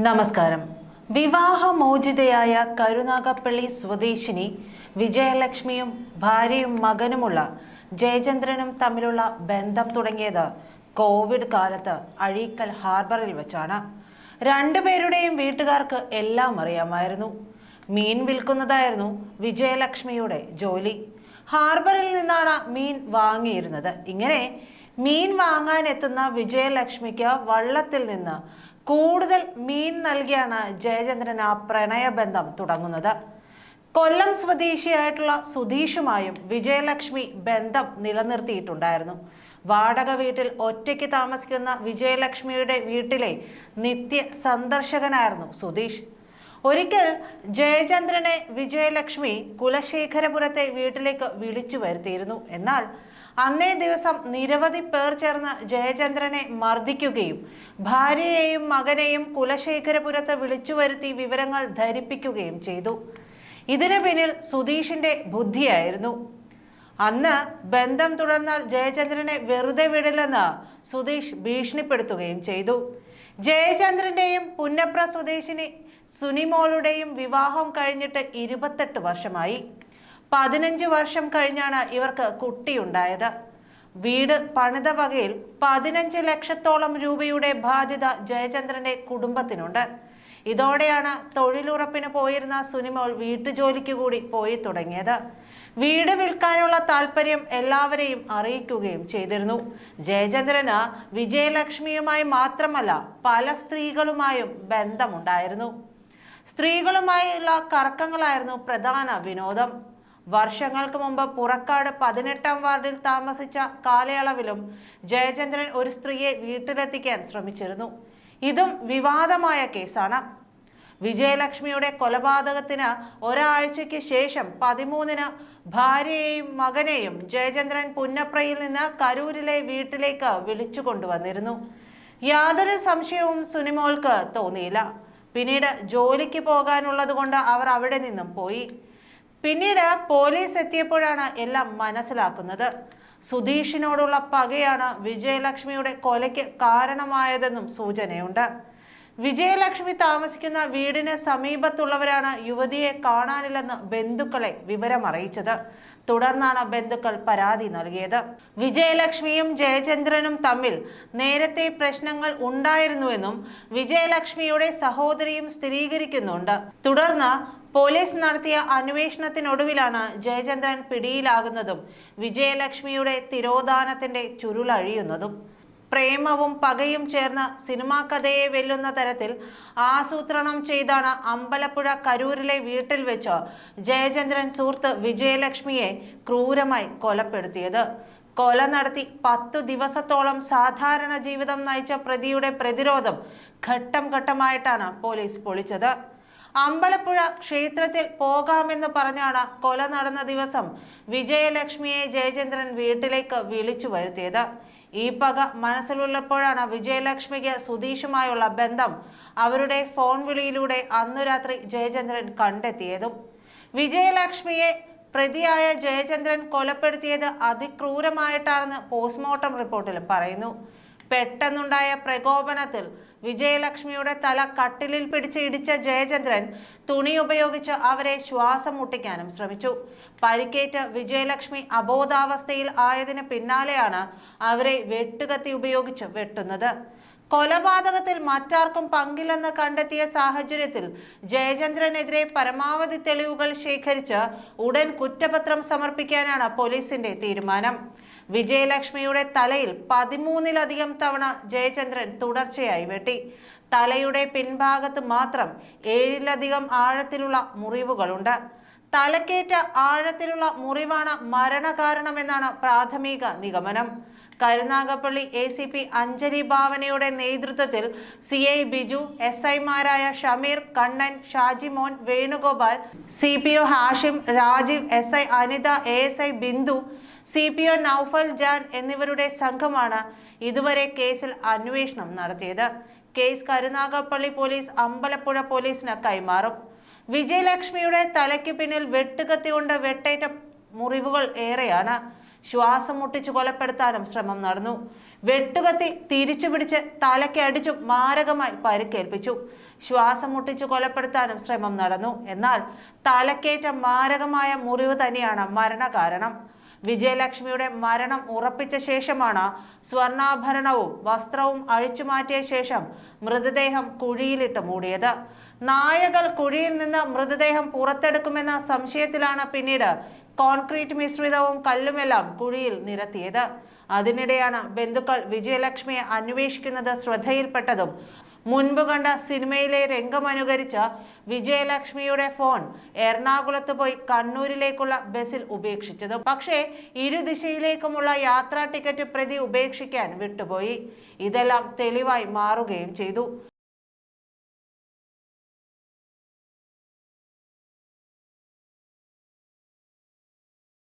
നമസ്കാരം. വിവാഹമോചിതയായ കരുനാഗപ്പള്ളി സ്വദേശിനി വിജയലക്ഷ്മിയും ഭാര്യയും മകനുമുള്ള ജയചന്ദ്രനും തമ്മിലുള്ള ബന്ധം തുടങ്ങിയത് കോവിഡ് കാലത്ത് അഴീക്കൽ ഹാർബറിൽ വെച്ചാണ്. രണ്ടുപേരുടെയും വീട്ടുകാർക്ക് എല്ലാം അറിയാമായിരുന്നു. മീൻ വിൽക്കുന്നതായിരുന്നു വിജയലക്ഷ്മിയുടെ ജോലി. ഹാർബറിൽ നിന്നാണ് മീൻ വാങ്ങിയിരുന്നത്. ഇങ്ങനെ മീൻ വാങ്ങാൻ എത്തുന്ന വിജയലക്ഷ്മിക്ക് വള്ളത്തിൽ നിന്ന് കൂടുതൽ മീൻ നൽകിയാണ് ജയചന്ദ്രൻ ആ പ്രണയബന്ധം തുടങ്ങുന്നത്. കൊല്ലം സ്വദേശിയായിട്ടുള്ള സുധീഷുമായും വിജയലക്ഷ്മി ബന്ധം നിലനിർത്തിയിട്ടുണ്ടായിരുന്നു. വാടക വീട്ടിൽ ഒറ്റയ്ക്ക് താമസിക്കുന്ന വിജയലക്ഷ്മിയുടെ വീട്ടിലെ നിത്യ സന്ദർശകനായിരുന്നു സുധീഷ്. ഒരിക്കൽ ജയചന്ദ്രനെ വിജയലക്ഷ്മി കുലശേഖരപുരത്തെ വീട്ടിലേക്ക് വിളിച്ചു വരുത്തിയിരുന്നു. എന്നാൽ അന്നേ ദിവസം നിരവധി പേർ ചേർന്ന് ജയചന്ദ്രനെ മർദ്ദിക്കുകയും ഭാര്യയെയും മകനെയും കുലശേഖരപുരത്ത് വിളിച്ചു വരുത്തി വിവരങ്ങൾ ധരിപ്പിക്കുകയും ചെയ്തു. ഇതിനു പിന്നിൽ സുധീഷിന്റെ ബുദ്ധിയായിരുന്നു. അന്ന് ബന്ധം തുടർന്നാൽ ജയചന്ദ്രനെ വെറുതെ വിടില്ലെന്ന് സുധീഷ് ഭീഷണിപ്പെടുത്തുകയും ചെയ്തു. ജയചന്ദ്രന്റെയും പുന്നപ്ര സ്വദേശിനി സുനിമോളുടെയും വിവാഹം കഴിഞ്ഞിട്ട് ഇരുപത്തെട്ട് വർഷമായി. പതിനഞ്ച് വർഷം കഴിഞ്ഞാണ് ഇവർക്ക് കുട്ടിയുണ്ടായത്. വീട് പണിത വകയിൽ പതിനഞ്ച് ലക്ഷത്തോളം രൂപയുടെ ബാധ്യത ജയചന്ദ്രന്റെ കുടുംബത്തിനുണ്ട്. ഇതോടെയാണ് തൊഴിലുറപ്പിന് പോയിരുന്ന സുനിമോൾ വീട്ടുജോലിക്ക് കൂടി പോയി തുടങ്ങിയത്. വീട് വിൽക്കാനുള്ള താല്പര്യം എല്ലാവരെയും അറിയിക്കുകയും ചെയ്തിരുന്നു. ജയചന്ദ്രന് വിജയലക്ഷ്മിയുമായി മാത്രമല്ല പല സ്ത്രീകളുമായും ബന്ധമുണ്ടായിരുന്നു. സ്ത്രീകളുമായുള്ള കറക്കങ്ങളായിരുന്നു പ്രധാന വിനോദം. വർഷങ്ങൾക്ക് മുമ്പ് പുറക്കാട് പതിനെട്ടാം വാർഡിൽ താമസിച്ച കാലയളവിലും ജയചന്ദ്രൻ ഒരു സ്ത്രീയെ വീട്ടിലെത്തിക്കാൻ ശ്രമിച്ചിരുന്നു. ഇതും വിവാദമായ കേസാണ്. വിജയലക്ഷ്മിയുടെ കൊലപാതകത്തിന് ഒരാഴ്ചയ്ക്ക് ശേഷം പതിമൂന്നിന് ഭാര്യയെയും മകനെയും ജയചന്ദ്രൻ പുന്നപ്രയിൽ നിന്ന് കരൂരിലെ വീട്ടിലേക്ക് വിളിച്ചു കൊണ്ടുവന്നിരുന്നു. യാതൊരു സംശയവും സുനിമോൾക്ക് തോന്നിയില്ല. പിന്നീട് ജോലിക്ക് പോകാനുള്ളത് കൊണ്ട് അവർ അവിടെ നിന്നും പോയി. പിന്നീട് പോലീസ് എത്തിയപ്പോഴാണ് എല്ലാം മനസ്സിലാക്കുന്നത്. സുധീഷിനോടുള്ള പകയാണ് വിജയലക്ഷ്മിയുടെ കൊലയ്ക്ക് കാരണമായതെന്നും സൂചനയുണ്ട്. വിജയലക്ഷ്മി താമസിക്കുന്ന വീടിന് സമീപത്തുള്ളവരാണ് യുവതിയെ കാണാനില്ലെന്ന് ബന്ധുക്കളെ വിവരമറിയിച്ചത്. തുടർന്നാണ് ബന്ധുക്കൾ പരാതി നൽകിയത്. വിജയലക്ഷ്മിയും ജയചന്ദ്രനും തമ്മിൽ നേരത്തെ പ്രശ്നങ്ങൾ ഉണ്ടായിരുന്നുവെന്നും വിജയലക്ഷ്മിയുടെ സഹോദരിയും സ്ഥിരീകരിക്കുന്നുണ്ട്. തുടർന്ന് പോലീസ് നടത്തിയ അന്വേഷണത്തിനൊടുവിലാണ് ജയചന്ദ്രൻ പിടിയിലാകുന്നതും വിജയലക്ഷ്മിയുടെ തിരോധാനത്തിന്റെ ചുരുളഴിയുന്നതും. പ്രേമവും പകയും ചേർന്ന് സിനിമാ കഥയെ വെല്ലുന്ന തരത്തിൽ ആസൂത്രണം ചെയ്താണ് അമ്പലപ്പുഴ കരൂരിലെ വീട്ടിൽ വെച്ച് ജയചന്ദ്രൻ സുഹൃത്ത് വിജയലക്ഷ്മിയെ ക്രൂരമായി കൊലപ്പെടുത്തിയത്. കൊല നടത്തി പത്തു ദിവസത്തോളം സാധാരണ ജീവിതം നയിച്ച പ്രതിയുടെ പ്രതിരോധം ഘട്ടം ഘട്ടമായിട്ടാണ് പോലീസ് പൊളിച്ചത്. അമ്പലപ്പുഴ ക്ഷേത്രത്തിൽ പോകാമെന്ന് പറഞ്ഞാണ് കൊല നടന്ന ദിവസം വിജയലക്ഷ്മിയെ ജയചന്ദ്രൻ വീട്ടിലേക്ക് വിളിച്ചു വരുത്തിയത്. ഈ പക മനസ്സിലുള്ളപ്പോഴാണ് വിജയലക്ഷ്മിക്ക് സുധീഷുമായുള്ള ബന്ധം അവരുടെ ഫോൺ വിളിയിലൂടെ അന്നു രാത്രി ജയചന്ദ്രൻ കണ്ടെത്തിയതും. വിജയലക്ഷ്മിയെ പ്രതിയായ ജയചന്ദ്രൻ കൊലപ്പെടുത്തിയത് അതിക്രൂരമായിട്ടാണെന്ന് പോസ്റ്റ്മോർട്ടം റിപ്പോർട്ടിൽ പറയുന്നു. പെട്ടെന്നുണ്ടായ പ്രകോപനത്തിൽ വിജയലക്ഷ്മിയുടെ തല കട്ടിലിൽ പിടിച്ച് ഇടിച്ച ജയചന്ദ്രൻ തുണി ഉപയോഗിച്ച് അവരെ ശ്വാസം മുട്ടിക്കാനും ശ്രമിച്ചു. പരിക്കേറ്റ് വിജയലക്ഷ്മി അബോധാവസ്ഥയിൽ ആയതിന് പിന്നാലെയാണ് അവരെ വെട്ടുകത്തി ഉപയോഗിച്ച് വെട്ടുന്നത്. കൊലപാതകത്തിൽ മറ്റാർക്കും പങ്കില്ലെന്ന് കണ്ടെത്തിയ സാഹചര്യത്തിൽ ജയചന്ദ്രനെതിരെ പരമാവധി തെളിവുകൾ ശേഖരിച്ച് ഉടൻ കുറ്റപത്രം സമർപ്പിക്കാനാണ് പോലീസിന്റെ തീരുമാനം. വിജയലക്ഷ്മിയുടെ തലയിൽ പതിമൂന്നിലധികം തവണ ജയചന്ദ്രൻ തുടർച്ചയായി വെട്ടി. തലയുടെ പിൻഭാഗത്ത് മാത്രം ഏഴിലധികം ആഴത്തിലുള്ള മുറിവുകളുണ്ട്. തലക്കേറ്റ ആഴത്തിലുള്ള മുറിവാണ് മരണകാരണമെന്നാണ് പ്രാഥമിക നിഗമനം. Karunagappally A C P Anjali ഭാവനയുടെ നേതൃത്വത്തിൽ സി ഐ ബിജു എസ് ഐമാരായ Shameer Kannan Shajimon Venugopal C P O Hashim Rajeev S I Anitha A S I Bindu C P O Naufal Jan എന്നിവരുടെ സംഘമാണ് ഇതുവരെ കേസിൽ അന്വേഷണം നടത്തിയത്. കേസ് കരുനാഗപ്പള്ളി പോലീസ് അമ്പലപ്പുഴ പോലീസിന് കൈമാറും. വിജയലക്ഷ്മിയുടെ തലയ്ക്ക് പിന്നിൽ വെട്ടുകത്തി കൊണ്ട് വെട്ടേറ്റ മുറിവുകൾ ഏറെയാണ്. ശ്വാസം മുട്ടിച്ചു കൊലപ്പെടുത്താനും ശ്രമം നടന്നു. വെട്ടുകത്തി തിരിച്ചു പിടിച്ച് തലയ്ക്ക് അടിച്ചു മാരകമായി പരിക്കേൽപ്പിച്ചു. ശ്വാസം മുട്ടിച്ചു കൊലപ്പെടുത്താനും ശ്രമം നടന്നു. എന്നാൽ തലക്കേറ്റ മാരകമായ മുറിവ് തന്നെയാണ് മരണകാരണം. വിജയലക്ഷ്മിയുടെ മരണം ഉറപ്പിച്ച ശേഷമാണ് സ്വർണാഭരണവും വസ്ത്രവും അഴിച്ചുമാറ്റിയ ശേഷം മൃതദേഹം കുഴിയിലിട്ട് മൂടിയത്. നായകൾ കുഴിയിൽ നിന്ന് മൃതദേഹം പുറത്തെടുക്കുമെന്ന സംശയത്തിലാണ് പിന്നീട് കോൺക്രീറ്റ് മിശ്രിതവും കല്ലുമെല്ലാം കുഴിയിൽ നിരത്തിയത്. അതിനിടെയാണ് ബന്ധുക്കൾ വിജയലക്ഷ്മിയെ അന്വേഷിക്കുന്നത് ശ്രദ്ധയിൽപ്പെട്ടതും മുൻപ് കണ്ട സിനിമയിലെ രംഗമനുകരിച്ച വിജയലക്ഷ്മിയുടെ ഫോൺ എറണാകുളത്ത് പോയി കണ്ണൂരിലേക്കുള്ള ബസ്സിൽ ഉപേക്ഷിച്ചതും. പക്ഷേ ഇരു ദിശയിലേക്കുമുള്ള യാത്രാ ടിക്കറ്റ് പ്രതി ഉപേക്ഷിക്കാൻ വിട്ടുപോയി. ഇതെല്ലാം തെളിവായി മാറുകയും ചെയ്തു.